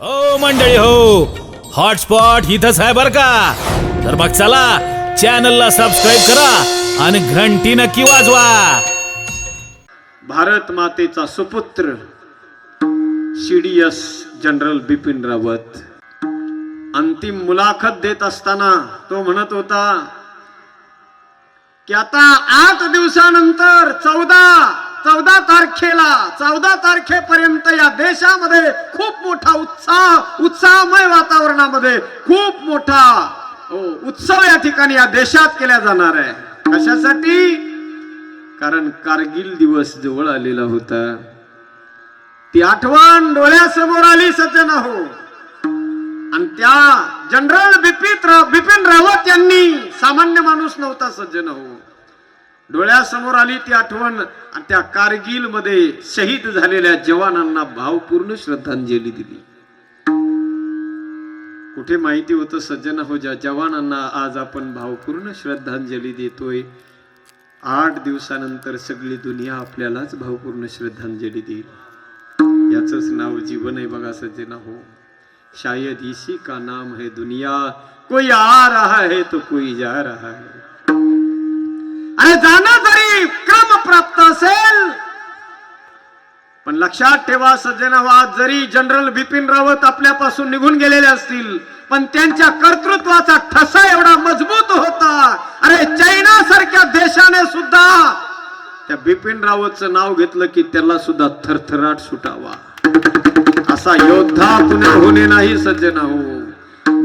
हो मंडळी हो. हॉटस्पॉट इथंच आहे बर का? तर मग चला चॅनलला सबस्क्राईब करा आणि घंटी नक्की वाजवा. भारत मातेचा सुपुत्र सीडीएस जनरल बिपिन रावत. अंतिम मुलाखत देत असताना तो म्हणत होता की आता आठ दिवसानंतर चौदा चौदा तारखेला चौदा तारखेपर्यंत या देशामध्ये खूप मोठा उत्साह उत्साहमय वातावरणामध्ये खूप मोठा हो, उत्सव या ठिकाणी या देशात केला जाणार आहे. कशासाठी? कारण कारगिल दिवस जवळ आलेला होता. ती आठवण डोळ्यासमोर आली सज्जन हो आणि त्या जनरल बिपिन रावत यांनी सामान्य माणूस नव्हता सज्जन हो डोळ्यासमोर आली ती आठवण आणि त्या कारगिलमध्ये शहीद झालेल्या जवानांना भावपूर्ण श्रद्धांजली दिली. कुठे माहिती होतं सज्जन हो ज्या जवानांना आज आपण भावपूर्ण श्रद्धांजली देतोय? आठ दिवसानंतर सगळी दुनिया आपल्यालाच भावपूर्ण श्रद्धांजली देईल. याच नाव जीवन आहे बघा सज्जना हो. शायद इसी का नाम है दुनिया. कोई आ रहा है तो कोई जा रहा है. जाणं जरी क्रम प्राप्त असेल पण लक्षात ठेवा सज्जना जरी जनरल बिपिन रावत आपल्यापासून निघून गेलेले असतील पण त्यांच्या कर्तृत्वाचा ठसा एवढा मजबूत होता. अरे चायना सारख्या देशाने सुद्धा त्या बिपिन रावतचं नाव घेतलं की त्याला सुद्धा थरथराट सुटावा. असा योद्धा पुण्या होणे नाही सज्जना हो.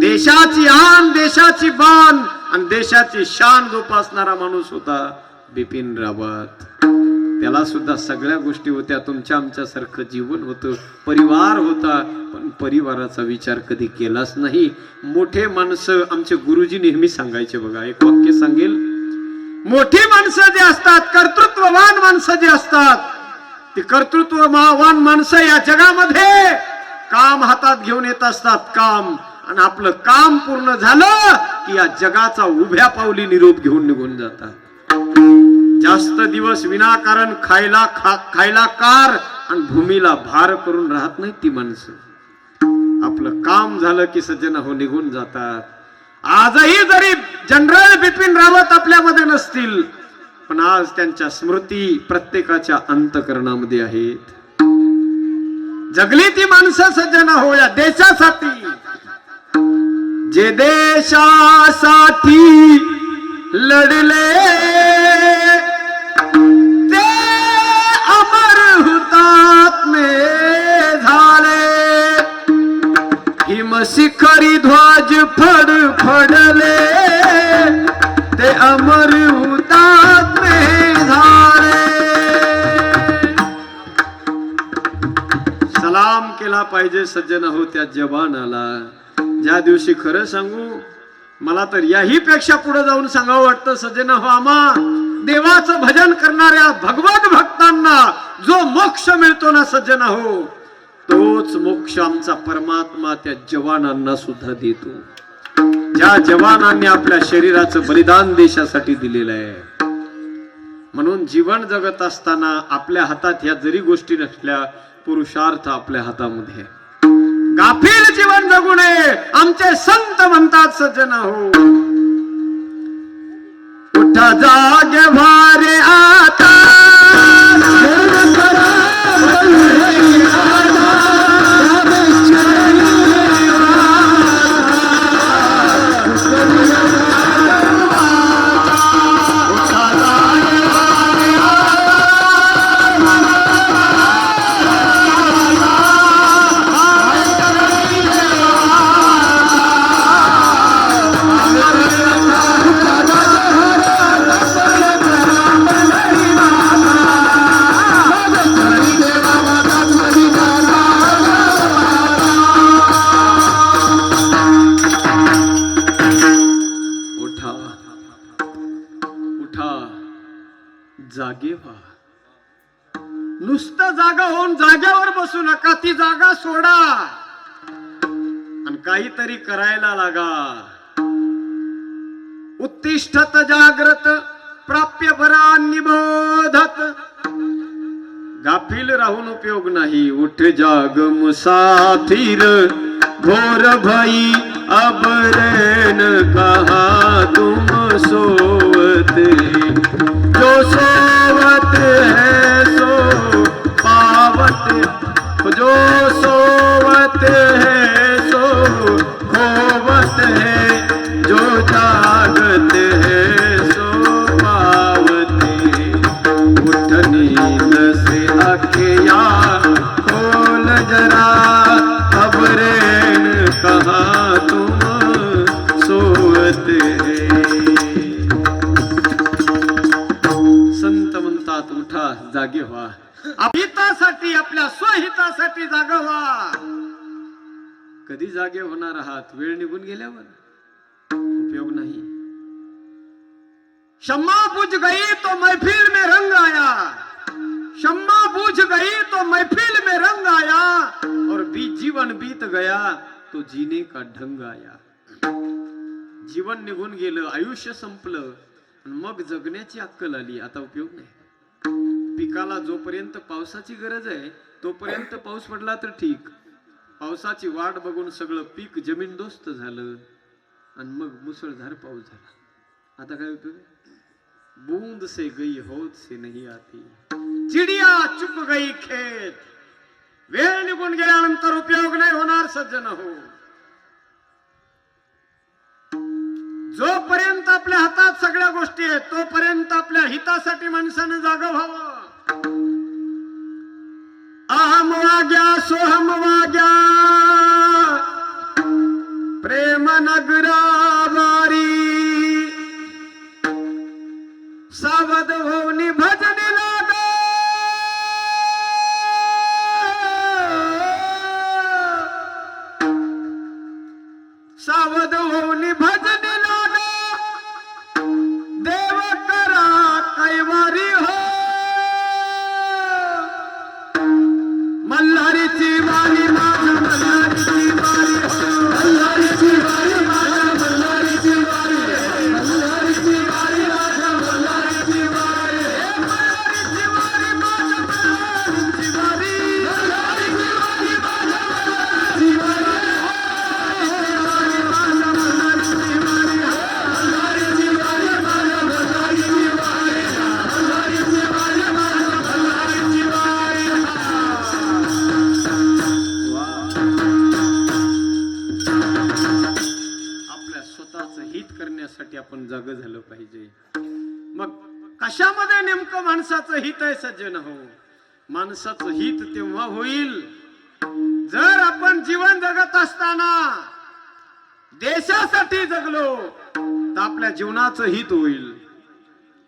देशाची आन देशाची बाण आणि देशाची शान जोपासणारा माणूस होता बिपिन रावत. त्याला सुद्धा सगळ्या गोष्टी होत्या तुमच्या आमच्यासारखं जीवन होतं परिवार होता पण परिवाराचा विचार कधी केलाच नाही. मोठे माणसं आमचे गुरुजी नेहमी सांगायचे बघा एक वाक्य सांगेल. मोठी माणसं जे असतात कर्तृत्ववान माणसं जे असतात ती कर्तृत्ववान माणसं या जगामध्ये काम हातात घेऊन येत असतात काम. आणि आपलं काम पूर्ण झालं की या जगाचा उभ्या पावली निरोप घेऊन निघून जातात. जास्त दिवस विनाकारण खायला खा खायला कार आणि भूमीला भार करून राहत नाही ती माणसं. आपलं काम झालं की सज्जन हो निघून जातात. आजही जरी जनरल बिपिन रावत आपल्यामध्ये नसतील पण आज त्यांच्या स्मृती प्रत्येकाच्या अंतकरणामध्ये आहेत. जगली ती माणसं सज्जन हो या देशासाठी. जे देशासाठी लढले ते अमर हुतात्मे झाले. हिम शिखरी ध्वज फड फडले ते अमर हुतात्मे झाले. सलाम केला पाहिजे सज्जन हो त्या जवानाला. ज्या दिवशी खरं सांगू मला तर याही पेक्षा पुढे जाऊन सांगावं वाटतं सज्जन हो आम्हा. देवाचं भजन करणाऱ्या भगवत भक्तांना जो मोक्ष मिळतो ना सज्जन हो तोच मोक्ष आमचा परमात्मा त्या जवानांना सुद्धा देतो. ज्या जवानांनी आपल्या शरीराचं बलिदान देशासाठी दिलेलं आहे. म्हणून जीवन जगत असताना आपल्या हातात ह्या जरी गोष्टी नसल्या पुरुषार्थ आपल्या हातामध्ये आहे. गाफील जीवन जगू नये आमचे संत म्हणतात सज्जन हो उठा जागे काहीतरी करायला लागा. उत्तिष्ठत जाग्रत प्राप्य भरा निबोधत. गाफील राहून उपयोग नाही उठ जाग मुसाफिर घोर भई अबरेन कहा तुम सोवते. जो सोवत है सो पावत. जो सोवत है जागे व्हा. हितासाठी आपल्या स्वहितासाठी जाग व्हा. कधी जागे होणार आहात? वेळ निघून गेल्यावर. उपयोग नाही. शम्मा बुझ गई तो मैफिल में रंग आया. शम्मा बुझ गई तो मैफिल में रंग आया. और भी जीवन बीत गया तो जीने का ढंग आया. जीवन निघून गेलं आयुष्य संपलं मग जगण्याची अक्कल आली. आता उपयोग नाही. पिकाला जोपर्यंत पावसाची गरज आहे तोपर्यंत पाऊस पडला तर ठीक. पावसाची वाट बघून सगळं पीक जमीनदोस्त झालं आणि मग मुसळधार पाऊस झाला. आता काय होतं? बूंद से गई होत से नाही आती. चिडिया चुप गई खेत. वेळ निघून गेल्यानंतर उपयोग नाही होणार सज्जन हो. जोपर्यंत आपल्या हातात सगळ्या गोष्टी आहेत तोपर्यंत आपल्या हितासाठी माणसानं जागा व्हावं. आपण जाग झालं पाहिजे. मग कशामध्ये नेमकं माणसाचं हित आहे सज्जन हो? माणसाचं हित तेव्हा होईल. जर आपण जीवन जगत असताना देशासाठी जगलो तर आपल्या जीवनाचं हित होईल.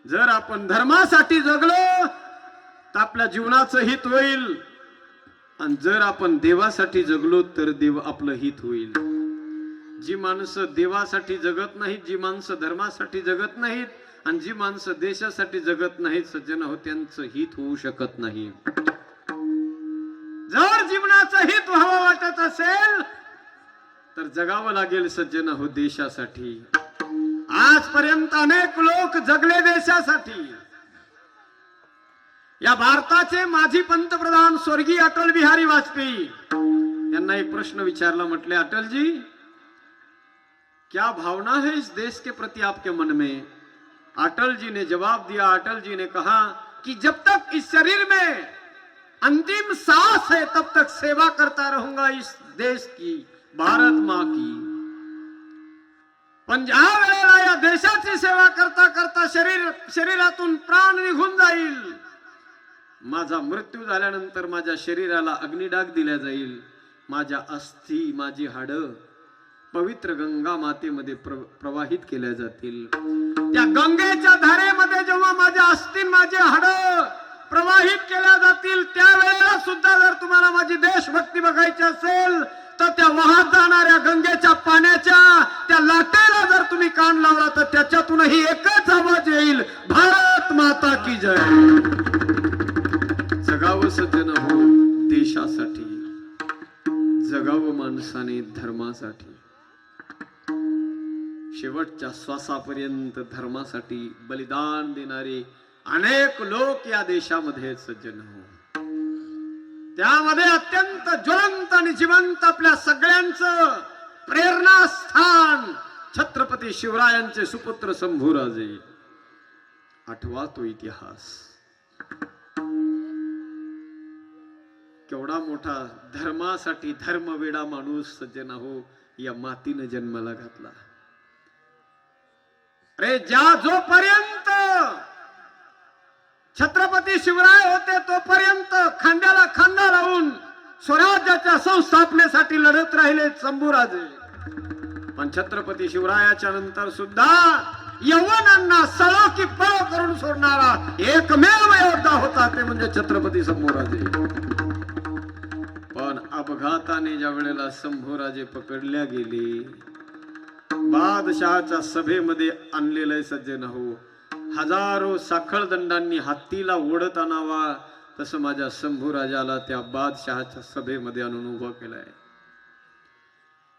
जर आपण धर्मासाठी जगलो तर आपल्या जीवनाचं हित होईल. आणि जर आपण देवासाठी जगलो तर देव आपलं हित होईल. जी माणसं देवासाठी जगत नाहीत जी माणसं धर्मासाठी जगत नाहीत आणि जी माणसं देशासाठी जगत नाहीत सज्जन हो त्यांचं हित होऊ शकत नाही. जर जीवनाचं हित व्हावं वाटत असेल तर जगावं लागेल सज्जन हो देशासाठी. आजपर्यंत अनेक लोक जगले देशासाठी. या भारताचे माजी पंतप्रधान स्वर्गीय अटल बिहारी वाजपेयी यांना एक प्रश्न विचारला म्हटले अटलजी क्या भावना है इस देश के प्रति आपके मन में? अटल जी ने जवाब दिया, अटल जी ने कहा कि जब तक इस शरीर में अंतिम सांस है, तब तक सेवा करता रहूँगा इस देश की, भारत माँ की। पण ज्या वेळेला या देशाची सेवा करता करता शरीर, शरीरातून प्राण निघून जाईल। माझा मृत्यू झाल्यानंतर माझ्या शरीराला अग्निडाग दिला जाईल. माझ्या अस्थी, माझी हाडं पवित्र गंगा मातेमध्ये प्रवाहित केल्या जातील. त्या गंगेच्या धारेमध्ये जेव्हा माझ्या असतील माझे हाड प्रवाहित केल्या जातील त्यावेळेला सुद्धा जर तुम्हाला माझी देशभक्ती बघायची असेल तर त्या वाहत जाणाऱ्या गंगेच्या पाण्याच्या त्या लाटेला जर तुम्ही कान लावला तर त्याच्यातूनही एकच आवाज येईल भारत माता की जय. जगावं सज्जन हो देशासाठी जगावं माणसाने धर्मासाठी. शेवटच्या श्वासापर्यंत धर्मासाठी बलिदान देणारे अनेक लोक या देशामध्ये सज्जन हो त्यामध्ये अत्यंत ज्वलंत आणि जिवंत आपल्या सगळ्यांचं प्रेरणास्थान छत्रपती शिवरायांचे सुपुत्र शंभूराजे. आठवा तो इतिहास. केवढा मोठा धर्मासाठी धर्मवेडा माणूस सज्जन हो या मातीनं जन्माला घातला. अरे ज्या जोपर्यंत छत्रपती शिवराय होते तोपर्यंत खांद्याला खांदा लावून स्वराज्याच्या संस्थापनेसाठी लढत राहिले शंभूराजे पण छत्रपती शिवरायाच्या नंतर सुद्धा यवनांना सळो की पळ करून सोडणारा एकमेव योद्धा होता ते म्हणजे छत्रपती शंभूराजे पण अपघाताने ज्या वेळेला शंभूराजे पकडल्या गेले बादशहाच्या सभेमध्ये आणलेलं आहे सज्जन हो हजारो साखळ दंडांनी हत्तीला ओढत आणावा तसं माझ्या शंभू राजाला त्या बादशहाच्या सभेमध्ये आणून उभं केलंय.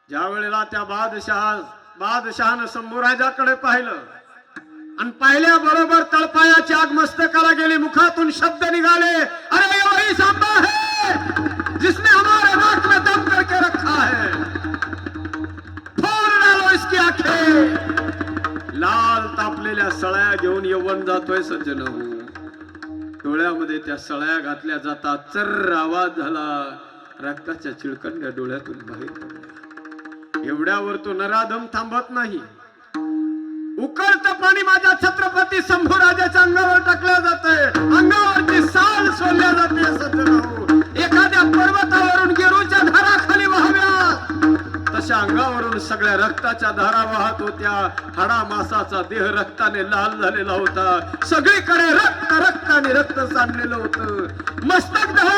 ज्या वेळेला त्या बादशहा बादशहानं शंभू राजाकडे पाहिलं आणि पाहिल्या बरोबर तळपायाची आग मस्तकाला गेली मुखातून शब्द निघाले अरे ये वही सांबा जिसने त्या सळ्या घेऊन यवन जातोय सज्जन हो डोळ्यामध्ये त्या सळ्या घातल्या जातात चर्र आवाज झाला. रक्ताच्या चिळकंड्या डोळ्यातून बाहेर पडल्या. एवढ्यावर तो नराधम थांबत नाही. उकळत पाणी माझ्या छत्रपती शंभू राजाच्या अंगावर टाकल्या जात अंगावरती साल धारा वाहत होत्या. हाडा मासाचा देह रक्ताने लाल झालेला होता. सगळीकडे रक्त रक्त आणि रक्त सांडलेलं होतं. मस्तक दहा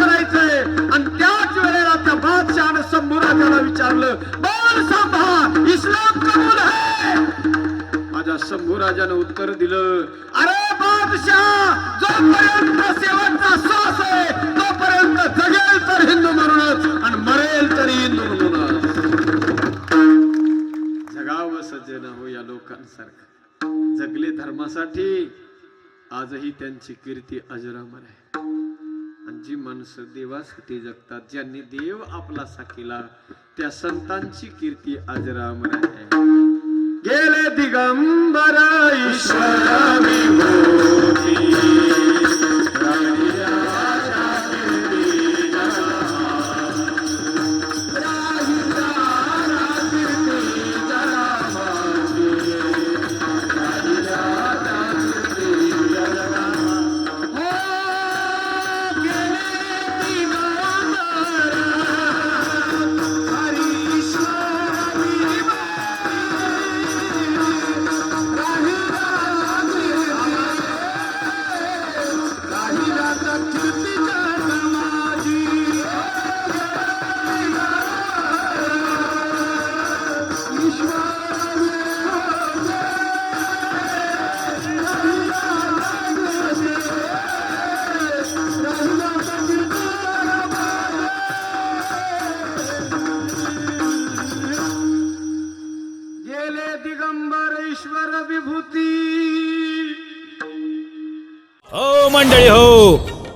करायचंय. आणि त्याच वेळेला त्या बादशहानं शंभू राजाला विचारलं बोल सांभा इस्लाम कबूल है माझ्या शंभू राजानं उत्तर दिलं अरे बादशाह जोपर्यंत शेवटचा श्वास आहे तोपर्यंत जगेल तर हिंदू म्हणूनच. हो लोकांसारखं जगले धर्मासाठी आजही त्यांची कीर्ती अजरामर आहे. आणि जी माणसं देवासाठी जगतात ज्यांनी देव आपला केला त्या संतांची कीर्ती अजरामर आहे. गेले दिगंबर ईश्वर